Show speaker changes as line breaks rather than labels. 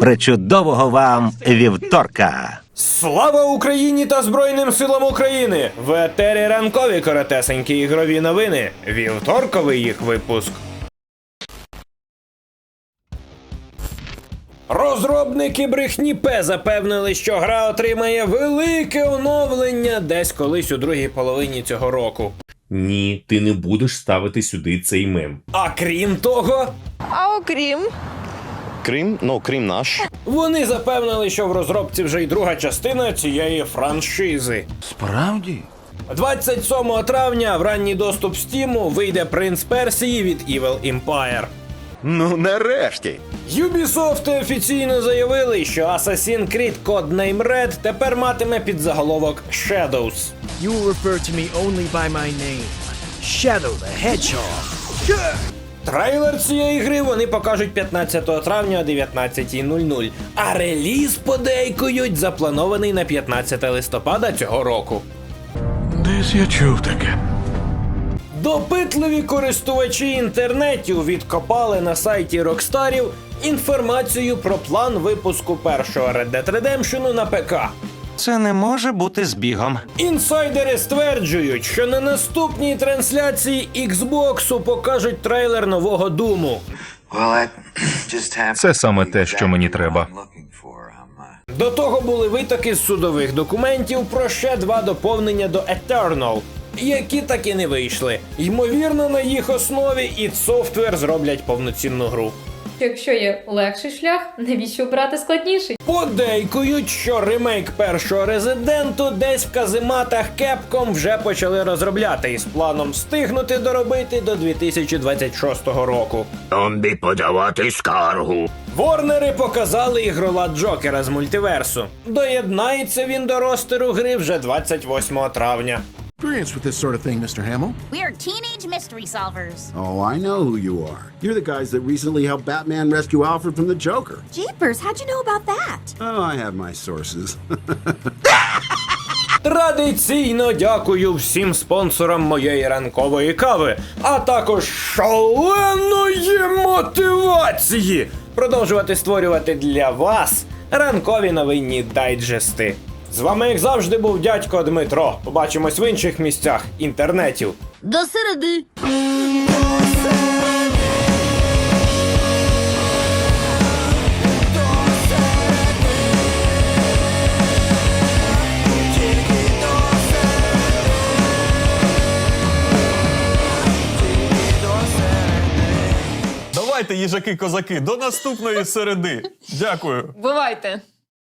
Причудового вам вівторка!
Слава Україні та Збройним силам України! В етері ранкові коротесенькі ігрові новини. Вівторковий їх випуск. Розробники брехні П запевнили, що гра отримає велике оновлення десь колись у другій половині цього року.
Ні, ти не будеш ставити сюди цей мем.
А крім того,
А окрім
Крим, ну крім наш.
вони запевнили, що в розробці вже й друга частина цієї франшизи.
Справді?
27 травня в ранній доступ Стіму вийде Принц Персії від Evil Empire.
Ну нарешті.
Ubisoft офіційно заявили, що Assassin's Creed Codename Red тепер матиме підзаголовок Shadows.
You will refer to me only by my name. Shadow the Hedgehog.
Трейлер цієї гри вони покажуть 15 травня о 19.00, а реліз подейкують запланований на 15 листопада цього року.
Десь я чув таке.
Допитливі користувачі інтернетів відкопали на сайті Рокстарів інформацію про план випуску першого Red Dead Redemption на ПК.
Це не може бути збігом.
Інсайдери стверджують, що на наступній трансляції Xbox покажуть трейлер нового Думу.
Це саме те, що мені треба.
До того були витоки з судових документів про ще два доповнення до Eternal, які так і не вийшли. Ймовірно, на їх основі id Software зроблять повноцінну гру.
Якщо є легший шлях, навіщо брати складніший?
Подейкують, що ремейк першого резиденту десь в казематах Capcom вже почали розробляти із планом встигнути доробити до 2026 року.
Зомбі подавати скаргу.
Ворнери показали ігролад Джокера з мультиверсу. Доєднається він до ростеру гри вже 28 травня.
Experience with this sort of thing, Mr. Hamill?
We're teenage mystery solvers.
Oh, I know who you are. You're the guys that recently helped Batman rescue Alfred from the Joker.
Jeepers, how'd you know about that?
Oh, I have my sources.
Традиційно дякую всім спонсорам моєї ранкової кави, а також шаленої мотивації продовжувати створювати для вас ранкові новинні дайджести. З вами, як завжди, був дядько Дмитро. Побачимось в інших місцях інтернетів.
До середи.
Давайте, їжаки-козаки, до наступної середи. Дякую.
бувайте!